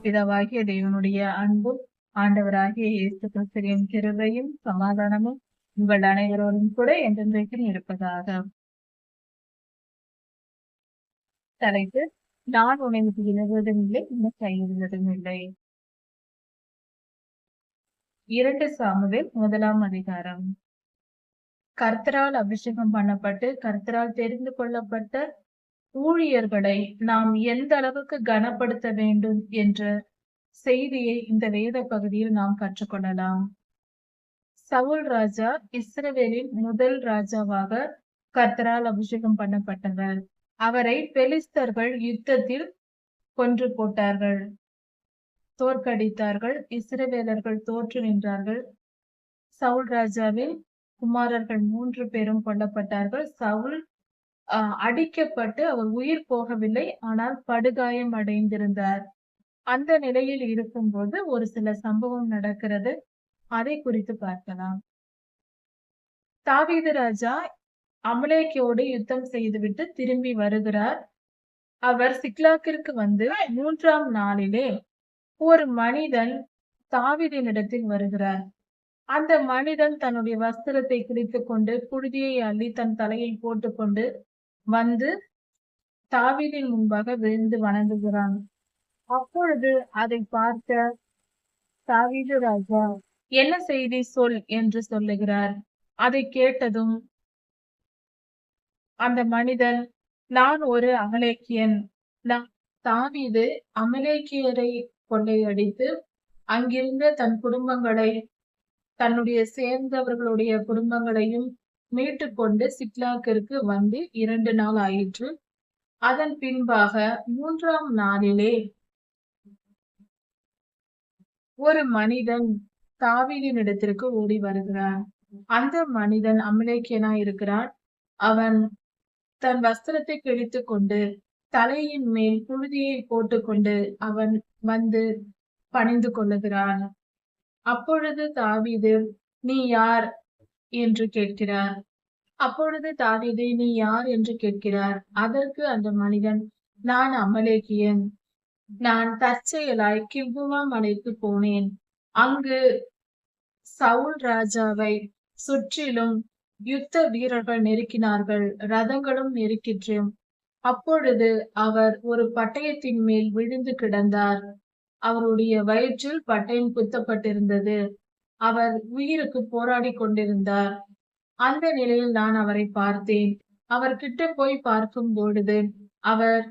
பிதாவாகிய தேவனுடைய அன்பும் ஆண்டவராகிய இயேசு கிறிஸ்துவின் கிருபையும் சமாதானமும் உங்கள் அனைவரோடும் கூட என்றென்றைக்கும் இருப்பதாக. தலைப்பு நான் உனக்கு விட்டு இல்லை இன்னும் கையிடுவதும் இல்லை இரண்டு சாமுவேல் முதலாம் அதிகாரம். கர்த்தரால் அபிஷேகம் பண்ணப்பட்டு கர்த்தரால் தெரிந்து கொள்ளப்பட்ட ஊழியர்களை நாம் எந்த அளவுக்கு கனப்படுத்த வேண்டும் என்ற செய்தியை இந்த வேத பகுதியில் நாம் கற்றுக்கொள்ளலாம். சவுல் ராஜா இஸ்ரவேலின் முதல் ராஜாவாக கர்த்தரால் அபிஷேகம் பண்ணப்பட்டவர். அவரை பெலிஸ்தர்கள் யுத்தத்தில் கொன்று போட்டார்கள். தோற்கடித்தார்கள். இஸ்ரவேலர்கள் தோற்று நின்றார்கள். சவுல் ராஜாவின் குமாரர்கள் மூன்று பேரும் கொல்லப்பட்டார்கள். சவுல் அடிக்கப்பட்டு அவர் உயிர் போகவில்லை ஆனால் படுகாயம் அடைந்திருந்தார். அந்த நிலையில் இருக்கும்போது ஒரு சில சம்பவம் நடக்கிறது. அதை குறித்து பார்க்கலாம். தாவீது ராஜா அமலேக்கியோடு யுத்தம் செய்துவிட்டு திரும்பி வருகிறார். அவர் சிக்லாக்கிற்கு வந்து மூன்றாம் நாளிலே ஒரு மனிதன் தாவிதனிடத்தில் வருகிறார். அந்த மனிதன் தன்னுடைய வஸ்திரத்தை கிழித்துக் கொண்டு புழுதியை அள்ளி தன் தலையில் போட்டுக்கொண்டு வந்து தாவீதின் முன்பாக விழுந்து வணங்குகிறான். அப்பொழுது அதை பார்த்த தாவீது ராஜா என்ன செய்தி சொல் என்று சொல்லுகிறார்? அதை கேட்டதும் அந்த மனிதன் நான் ஒரு அமலேக்கியன். நான் தாவீது அமலேக்கியரை கொள்ளையடித்து அங்கிருந்த தன் குடும்பங்களை தன்னுடைய சேர்ந்தவர்களுடைய குடும்பங்களையும் மீட்டு கொண்டு சிக்லாக்கிற்கு வந்து இரண்டு நாள் ஆயிற்று. அதன் பின்பாக மூன்றாம் நாளிலே ஒரு மனிதன் தாவீதின் இடத்திற்கு ஓடி வருகிறான். அந்த மனிதன் அமலேக்கியனா இருக்கிறான். அவன் தன் வஸ்திரத்தை கிழித்து கொண்டு தலையின் மேல் புழுதியை போட்டுக்கொண்டு அவன் வந்து பணிந்து கொள்ளுகிறான். அப்பொழுது தாவீது நீ யார்? என்று கேட்கிறார். அப்பொழுது தாவீது நீ யார் என்று கேட்கிறார். அதற்கு அந்த மனிதன் நான் அமலேக்கியன். நான் தற்செயலாய் கிவ்வுமா மலைக்கு போனேன். அங்கு சவுல் ராஜாவை சுற்றிலும் யுத்த வீரர்கள் நெருக்கினார்கள். ரதங்களும் நெருக்கிற்று. அப்பொழுது அவர் ஒரு பட்டயத்தின் மேல் விழுந்து கிடந்தார். அவருடைய வயிற்றில் பட்டயம் குத்தப்பட்டிருந்தது. அவர் உயிருக்கு போராடி கொண்டிருந்தார். அந்த நிலையில் நான் அவரை பார்த்தேன். அவர் கிட்ட போய் பார்க்கும் பொழுது அவர்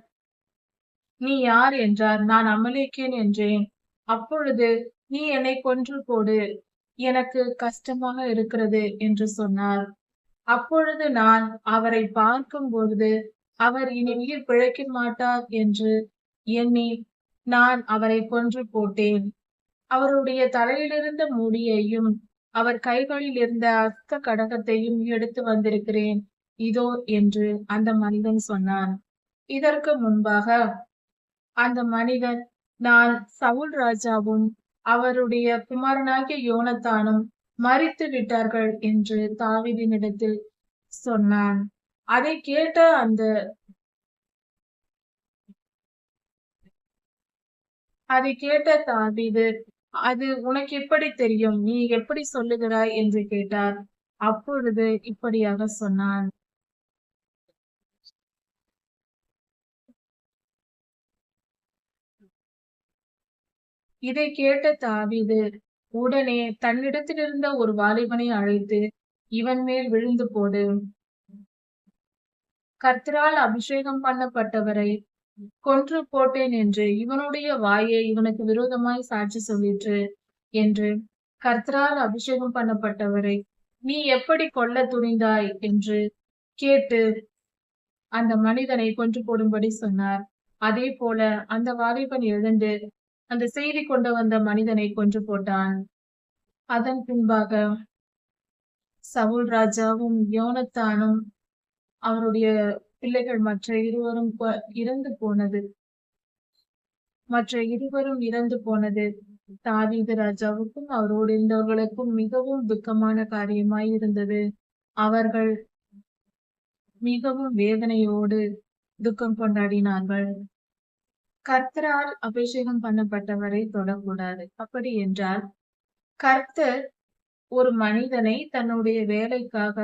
நீ யார்? என்றார். நான் அமலேக்கேன் என்றேன். அப்பொழுது நீ என்னை கொன்று போடு. எனக்கு கஷ்டமாக இருக்கிறது என்று சொன்னார். அப்பொழுது நான் அவரை பார்க்கும் பொழுது அவர் இனி உயிர் பிழைக்க மாட்டார் என்று எண்ணி நான் அவரை கொன்று போட்டேன். அவருடைய தலையிலிருந்த முடியையும் அவர் கைகளில் இருந்த அஸ்த கடகத்தையும் எடுத்து வந்திருக்கிறேன். இதோ என்று அந்த மனிதன் சொன்னான். இதற்கு முன்பாக அந்த மனிதன் நான் சவுல் ராஜாவும் அவருடைய குமாரனாகிய யோனத்தானும் மறித்து விட்டார்கள் என்று தாவிதினிடத்தில் சொன்னான். அதை கேட்ட அந்த அதை கேட்ட தாவிது அது உனக்கு எப்படி தெரியும்? நீ எப்படி சொல்லுகிறாய்? என்று கேட்டார். அப்பொழுது இப்படியாக சொன்னான். இதை கேட்ட தாவிது உடனே தன்னிடத்திலிருந்த ஒரு வாலிபனை அழைத்து இவன் மேல் விழுந்து போடு. கர்த்தரால் அபிஷேகம் பண்ணப்பட்டவரை கொன்று போட்டேன் என்று இவனுடைய வாயை இவனுக்கு விரோதமாய் சாட்சி சொல்லிற்று என்று கர்த்தரால் அபிஷேகம் பண்ணப்பட்டவரை நீ எப்படி கொல்ல துணிந்தாய்? என்று கேட்டு அந்த மனிதனை கொன்று போடும்படி சொன்னார். அதே போல அந்த வாலிபன் எழுந்து அந்த செய்தி கொண்டு வந்த மனிதனை கொன்று போட்டான். அதன் பின்பாக சவுல் ராஜாவும் யோனத்தானும் அவருடைய பிள்ளைகள் மற்ற இருவரும் இறந்து போனது. மற்ற இருவரும் இறந்து போனது. தாவீது ராஜாவுக்கும் அவரோடு இருந்தவர்களுக்கும் மிகவும் துக்கமான காரியமாய் இருந்தது அவர்கள் மிகவும் வேதனையோடு துக்கம் கொண்டாடினார்கள். கர்த்தரால் அபிஷேகம் பண்ணப்பட்டவரை தொடக்கூடாது. அப்படி என்றால் கர்த்தர் ஒரு மனிதனை தன்னுடைய வேலைக்காக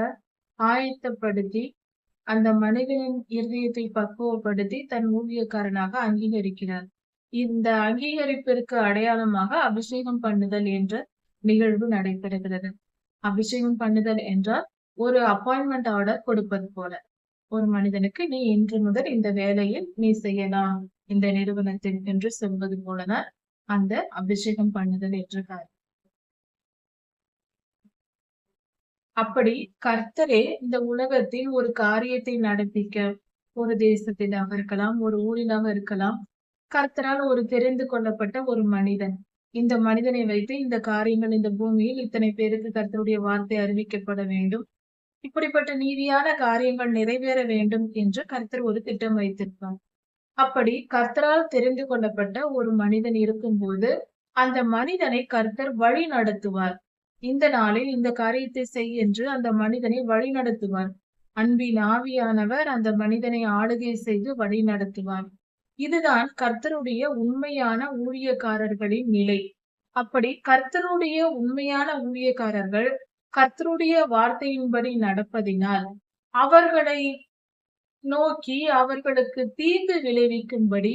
ஆயத்தப்படுத்தி அந்த மனிதனின் இருதயத்தை பக்குவப்படுத்தி தன் ஊழியக்காரனாக அங்கீகரிக்கிறார். இந்த அங்கீகரிப்பிற்கு அடையாளமாக அபிஷேகம் பண்ணுதல் என்ற நிகழ்வு நடைபெறுகிறது. அபிஷேகம் பண்ணுதல் என்றால் ஒரு அப்பாயின்மெண்ட் ஆர்டர் கொடுப்பது போல. ஒரு மனிதனுக்கு நீ இன்று முதல் இந்த வேலையில் நீ செய்யலாம். இந்த நிறுவனத்தில் என்று சொல்வது போலதான் அந்த அபிஷேகம் பண்ணுதல் என்ற காரியம் அப்படி கர்த்தரே இந்த உலகத்தில் ஒரு காரியத்தை நடப்பிக்க ஒரு தேசத்திலாக இருக்கலாம் ஒரு ஊரிலாக இருக்கலாம். கர்த்தரால் ஒரு தெரிந்து கொள்ளப்பட்ட ஒரு மனிதன். இந்த மனிதனை வைத்து இந்த காரியங்கள் இந்த பூமியில் இத்தனை பேருக்கு கர்த்தருடைய வார்த்தை அறிவிக்கப்பட வேண்டும். இப்படிப்பட்ட நீதியான காரியங்கள் நிறைவேற வேண்டும் என்று கர்த்தர் ஒரு திட்டம் வைத்திருப்பார். அப்படி கர்த்தரால் தெரிந்து கொள்ளப்பட்ட ஒரு மனிதன் இருக்கும்போது அந்த மனிதனை கர்த்தர் வழி நடத்துவார். இந்த நாளில் இந்த காரியத்தை செய் என்று அந்த மனிதனை வழி நடத்துவார் அன்பின் ஆவியானவர் அந்த மனிதனை ஆளுகை செய்து வழி நடத்துவார் இதுதான் கர்த்தருடைய உண்மையான ஊழியக்காரர்களின் நிலை. அப்படி கர்த்தருடைய உண்மையான ஊழியக்காரர்கள் கர்த்தருடைய வார்த்தையின்படி நடப்பதினால் அவர்களை நோக்கி அவர்களுக்கு தீங்கு விளைவிக்கும்படி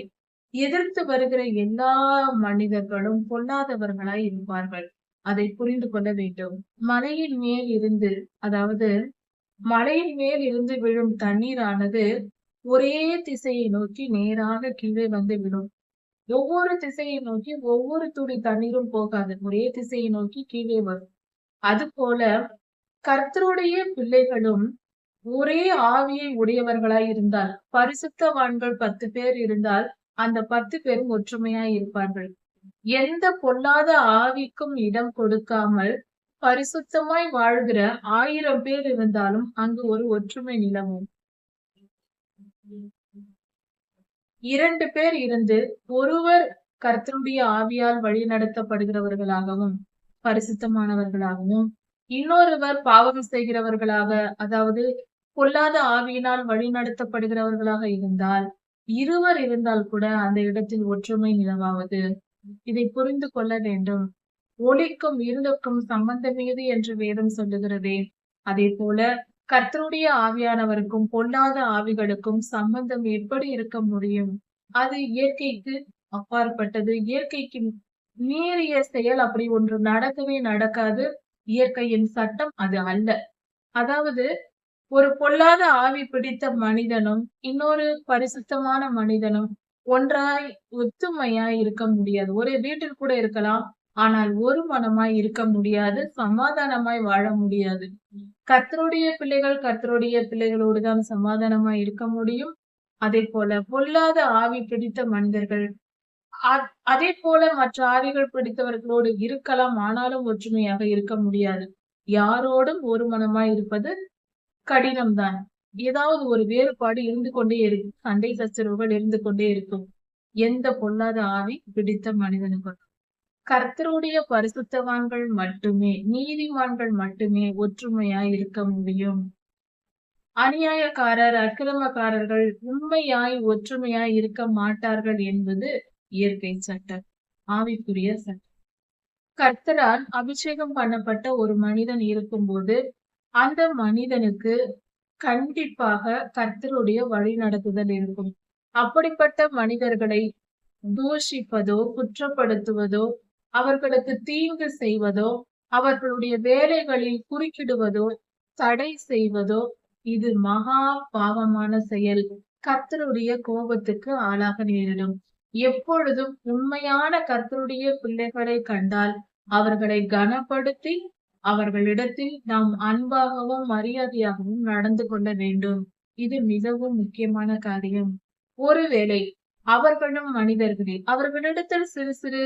எதிர்த்து வருகிற எல்லா மனிதர்களும் பொல்லாதவர்களாய் இருப்பார்கள். அதை புரிந்து கொள்ள வேண்டும். மலையின் மேல் இருந்து அதாவது மலையின் மேல் இருந்து விழும் தண்ணீரானது ஒரே திசையை நோக்கி நேராக கீழே வந்து விடும். ஒவ்வொரு திசையை நோக்கி ஒவ்வொரு துளி தண்ணீரும் போகாது. ஒரே திசையை நோக்கி கீழே வரும். அது போல கர்த்தருடைய பிள்ளைகளும் ஒரே ஆவியை உடையவர்களாய் இருந்தால் பரிசுத்தவான்கள் பத்து பேர் இருந்தால் அந்த பத்து பேரும் ஒற்றுமையாய் இருப்பார்கள். எந்த பொல்லாத ஆவிக்கும் இடம் கொடுக்காமல் பரிசுத்தமாய் வாழ்கிற ஆயிரம் பேர் இருந்தாலும் அங்கு ஒரு ஒற்றுமை நிலவும். இரண்டு பேர் இருந்து ஒருவர் கர்த்தருடைய ஆவியால் வழி நடத்தப்படுகிறவர்களாகவும் பரிசுத்தமானவர்களாகவும் இன்னொருவர் பாவம் செய்கிறவர்களாக அதாவது பொல்லாத ஆவியினால் வழி நடத்தப்படுகிறவர்களாக இருந்தால் இருவர் இருந்தால் கூட அந்த இடத்தில் ஒற்றுமை நிலவாவது இதை புரிந்து கொள்ள வேண்டும். ஒளிக்கும் இருளுக்கும் சம்பந்தமேது என்று வேதம் சொல்லுகிறதே. அதே போல கர்த்தருடைய ஆவியானவருக்கும் பொல்லாத ஆவிகளுக்கும் சம்பந்தம் எப்படி இருக்க முடியும்? அது இயற்கைக்கு அப்பாற்பட்டது. இயற்கைக்கு மீறிய செயல் அப்படி ஒன்று நடக்கவே நடக்காது. இயற்கையின் சட்டம் அது அல்ல. அதாவது ஒரு பொல்லாத ஆவி பிடித்த மனிதனும் இன்னொரு பரிசுத்தமான மனிதனும் ஒன்றாய் ஒத்துமையாய் இருக்க முடியாது. ஒரே வீட்டில் கூட இருக்கலாம். ஆனால் ஒரு மனமாய் இருக்க முடியாது. சமாதானமாய் வாழ முடியாது. கத்தருடைய பிள்ளைகள் கர்த்தருடைய பிள்ளைகளோடு தான் சமாதானமாய் இருக்க முடியும். அதே போல பொல்லாத ஆவி பிடித்த மனிதர்கள் அதே போல மற்ற ஆவிகள் பிடித்தவர்களோடு இருக்கலாம். ஆனாலும் ஒற்றுமையாக இருக்க முடியாது. யாரோடும் ஒரு மனமாய் இருப்பது கடினம்தான். ஏதாவது ஒரு வேறுபாடு இருந்து கொண்டே இருக்கும் சண்டை சச்சரவுகள் இருந்து கொண்டே இருக்கும். எந்த பொல்லாத ஆவி பிடித்த மனிதனுக்கும். கர்த்தருடைய பரிசுத்தவான்கள் மட்டுமே நீதிமான்கள் மட்டுமே ஒற்றுமையாய் இருக்க முடியும். அநியாயக்காரர் அக்கிரமக்காரர்கள் உண்மையாய் ஒற்றுமையாய் இருக்க மாட்டார்கள் என்பது இயற்கை சட்டம் ஆவிக்குரிய சட்டம். கர்த்தரால் அபிஷேகம் பண்ணப்பட்ட ஒரு மனிதன் இருக்கும்போது அந்த மனிதனுக்கு கண்டிப்பாக கர்த்தருடைய வழி நடத்துதல் இருக்கும். அப்படிப்பட்ட மனிதர்களை தூஷிப்பதோ குற்றப்படுத்துவதோ அவர்களுக்கு தீங்கு செய்வதோ அவர்களுடைய வேலைகளில் குறுக்கிடுவதோ தடை செய்வதோ இது மகா பாவமான செயல். கர்த்தருடைய கோபத்துக்கு ஆளாக நேரிடும். எப்பொழுதும் உண்மையான கர்த்தருடைய பிள்ளைகளை கண்டால் அவர்களை கனப்படுத்தி அவர்களிடத்தில் நாம் அன்பாகவும் மரியாதையாகவும் நடந்து கொள்ள வேண்டும். இது மிகவும் முக்கியமான காரியம். ஒருவேளை அவர்களும் மனிதர்களே அவர்களிடத்தில் சிறு சிறு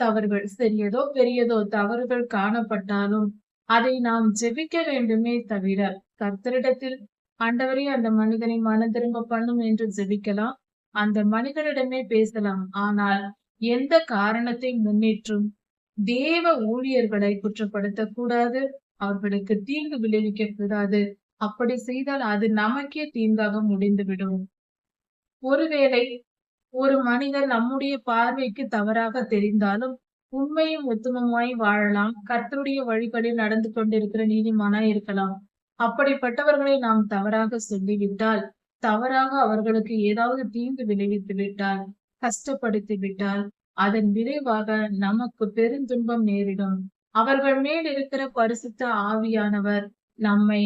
தவறுகள் சிறியதோ பெரியதோ தவறுகள் காணப்பட்டாலும் அதை நாம் ஜெபிக்க வேண்டுமே தவிர கர்த்தரிடத்தில் ஆண்டவரே அந்த மனிதனை மன திரும்ப பண்ணும் என்று ஜெபிக்கலாம். அந்த மனிதனிடமே பேசலாம். ஆனால் எந்த காரணத்தை முன்னேற்றும்? தேவ ஊழியர்களை குற்றப்படுத்த கூடாது அவர்களுக்கு தீங்கு விளைவிக்க கூடாது அப்படி செய்தால் அது நமக்கே தீங்காக முடிந்துவிடும். ஒருவேளை ஒரு மனிதர் நம்முடைய பார்வைக்கு தவறாக தெரிந்தாலும் உண்மையும் உத்தமமாய் வாழலாம். கர்த்தருடைய வழிகளில் நடந்து கொண்டிருக்கிற நீதிமானாய் இருக்கலாம். அப்படிப்பட்டவர்களை நாம் தவறாக சொல்லிவிட்டால் தவறாக அவர்களுக்கு ஏதாவது தீங்கு விளைவித்து விட்டால் கஷ்டப்படுத்தி விட்டால் அதன் விளைவாக நமக்கு பெருந்துன்பம் நேரிடும். அவர்கள் மேல் இருக்கிற பரிசுத்த ஆவியானவர் நம்மை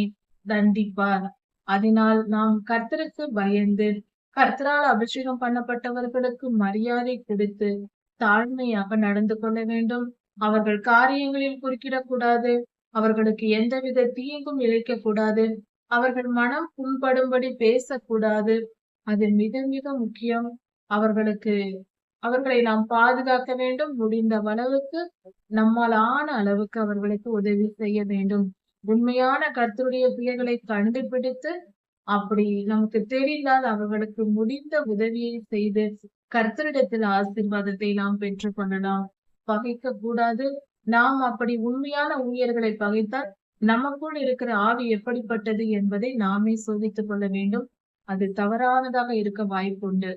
தண்டிப்பார். அதனால் நாம் கர்த்தருக்கு பயந்து கர்த்தரால் அபிஷேகம் பண்ணப்பட்டவர்களுக்கு மரியாதை கொடுத்து தாழ்மையாக நடந்து கொள்ள வேண்டும். அவர்கள் காரியங்களில் குறுக்கிடக்கூடாது. அவர்களுக்கு எந்தவித தீங்கும் இழைக்க கூடாது அவர்கள் மனம் புண்படும்படி பேசக்கூடாது. அது மிக மிக முக்கியம். அவர்களுக்கு அவர்களை நாம் பாதுகாக்க வேண்டும். முடிந்த அளவுக்கு நம்மால் ஆன அளவுக்கு அவர்களுக்கு உதவி செய்ய வேண்டும். உண்மையான கர்த்தருடைய பிள்ளைகளை கண்டுபிடித்து அப்படி நமக்கு தெரிந்தால் அவர்களுக்கு முடிந்த உதவியை செய்து கர்த்தரிடத்தில் ஆசீர்வாதத்தை நாம் பெற்றுக் கொள்ளலாம். பகைக்க கூடாது. நாம் அப்படி உண்மையான ஊழியர்களை பகைத்தால் நமக்குள் இருக்கிற ஆவி எப்படிப்பட்டது என்பதை நாமே சோதித்துக் கொள்ள வேண்டும். அது தவறானதாக இருக்க வாய்ப்புண்டு.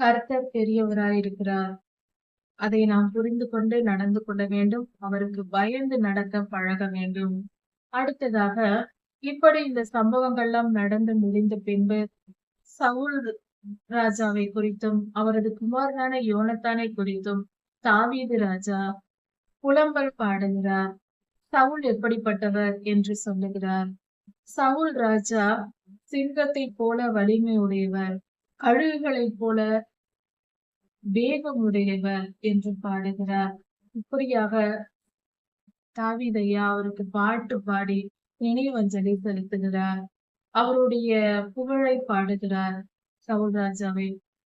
கர்த்தர் பெரியவராயிருக்கிறார் அதை நாம் புரிந்து கொண்டு நடந்து கொள்ள வேண்டும். அவருக்கு பயந்து நடக்க பழக வேண்டும். அடுத்ததாக இப்படி இந்த சம்பவங்கள்லாம் நடந்து முடிந்த பின்பு சவுல் ராஜாவை குறித்தும் அவரது குமாரனான யோனத்தானை குறித்தும் தாவீது ராஜா புலம்பல் பாடுகிறார். சவுல் எப்படிப்பட்டவர் என்று சொல்லுகிறார். சவுல் ராஜா சிங்கத்தை போல வலிமை உடையவர். கழுகுகளைப் போல வேகமுடையவர் என்று பாடுகிறார். இப்படியாக தாவிதையா அவருக்கு பாட்டு பாடி நினைவஞ்சலி செலுத்துகிறார். அவருடைய புகழை பாடுகிறார் சவுல்ராஜாவை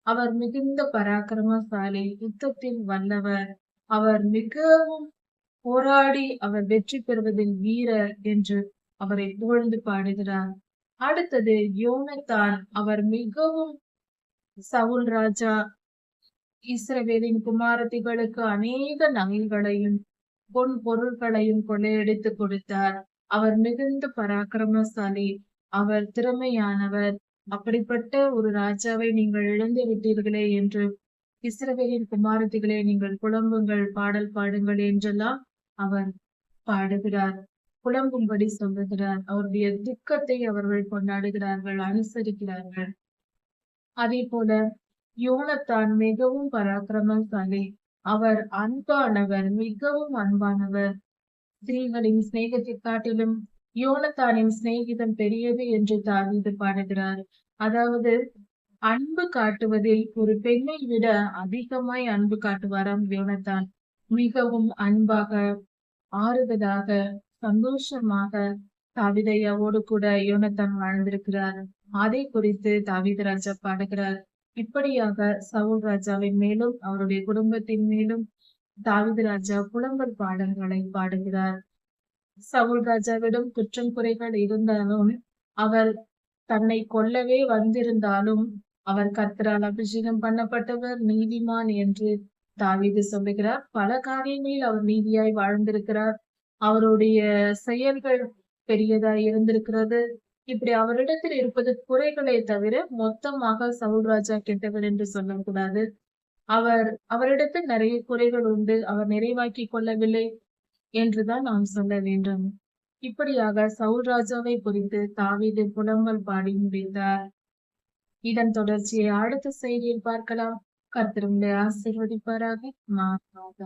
அவர் மிகுந்த பராக்கிரமசாலி யுத்தத்தில் வல்லவர். அவர் மிகவும் போராடி அவர் வெற்றி பெறுவதில் வீரர் என்று அவரை புகழ்ந்து பாடுகிறார். அடுத்தது யோனத்தான். அவர் மிகவும் சவுல் ராஜா இஸ்ரவேலின் குமாரத்திகளுக்கு அநேக நகைகளையும் பொன் பொருள்களையும் கொள்ளையடித்து கொடுத்தார். அவர் மிகுந்த பராக்கிரமசாலி அவர் திறமையானவர். அப்படிப்பட்ட ஒரு ராஜாவை நீங்கள் இழந்து விட்டீர்களே என்று இஸ்ரவேலின் குமாரத்திகளே நீங்கள் புலம்புங்கள் பாடல் பாடுங்கள் என்றெல்லாம் அவர் பாடுகிறார். புலம்பும்படி சொல்லுகிறார். அவருடைய துக்கத்தை அவர்கள் கொண்டாடுகிறார்கள் அனுசரிக்கிறார்கள். அதே போல யோனத்தான் மிகவும் பராக்கிரமசாலி அவர் அன்பானவர் மிகவும் அன்பானவர். ஸ்திரீகளின் சிநேகத்தை காட்டிலும் யோனத்தானின் சிநேகிதம் பெரியது என்று தாவீது பாடுகிறார். அதாவது அன்பு காட்டுவதில் ஒரு பெண்ணை விட அதிகமாய் அன்பு காட்டுவாராம் யோனத்தான். மிகவும் அன்பாக ஆறுதலாக சந்தோஷமாக தாவிதையாவோடு கூட யோனத்தான் வாழ்ந்திருக்கிறார். அதை குறித்து தாவித ராஜா பாடுகிறார். இப்படியாக சவுல் ராஜாவின் மேலும் அவருடைய குடும்பத்தின் மேலும் தாவிது ராஜா புலம்பல் பாடல்களை பாடுகிறார். சவுல் ராஜாவிடம் குற்றம் குறைகள் இருந்தாலும் அவர் தன்னை கொல்லவே வந்திருந்தாலும் அவர் கத்தரால் அபிஷேகம் பண்ணப்பட்டவர் நீதிமான் என்று தாவீது சொல்லுகிறார். பல காரியங்களில் அவர் நீதியாய் வாழ்ந்திருக்கிறார். அவருடைய செயல்கள் பெரியதாய் இருந்திருக்கிறது. இப்படி அவரிடத்தில் இருப்பது குறைகளை தவிர மொத்தமாக சவுல்ராஜா கெட்டவர் என்று சொல்லக்கூடாது. அவர் அவரிடத்தில் நிறைய குறைகள் உண்டு. அவர் நிறைவாக்கி கொள்ளவில்லை என்றுதான் நாம் சொல்ல வேண்டும். இப்படியாக சவுல்ராஜாவை குறித்து தாவீது புலம்பல் பாடி முடிந்தார். இதன் தொடர்ச்சியை அடுத்த செய்தியில் பார்க்கலாம். கர்த்தருடைய ஆசீர்வதிப்பாராக. மாறாக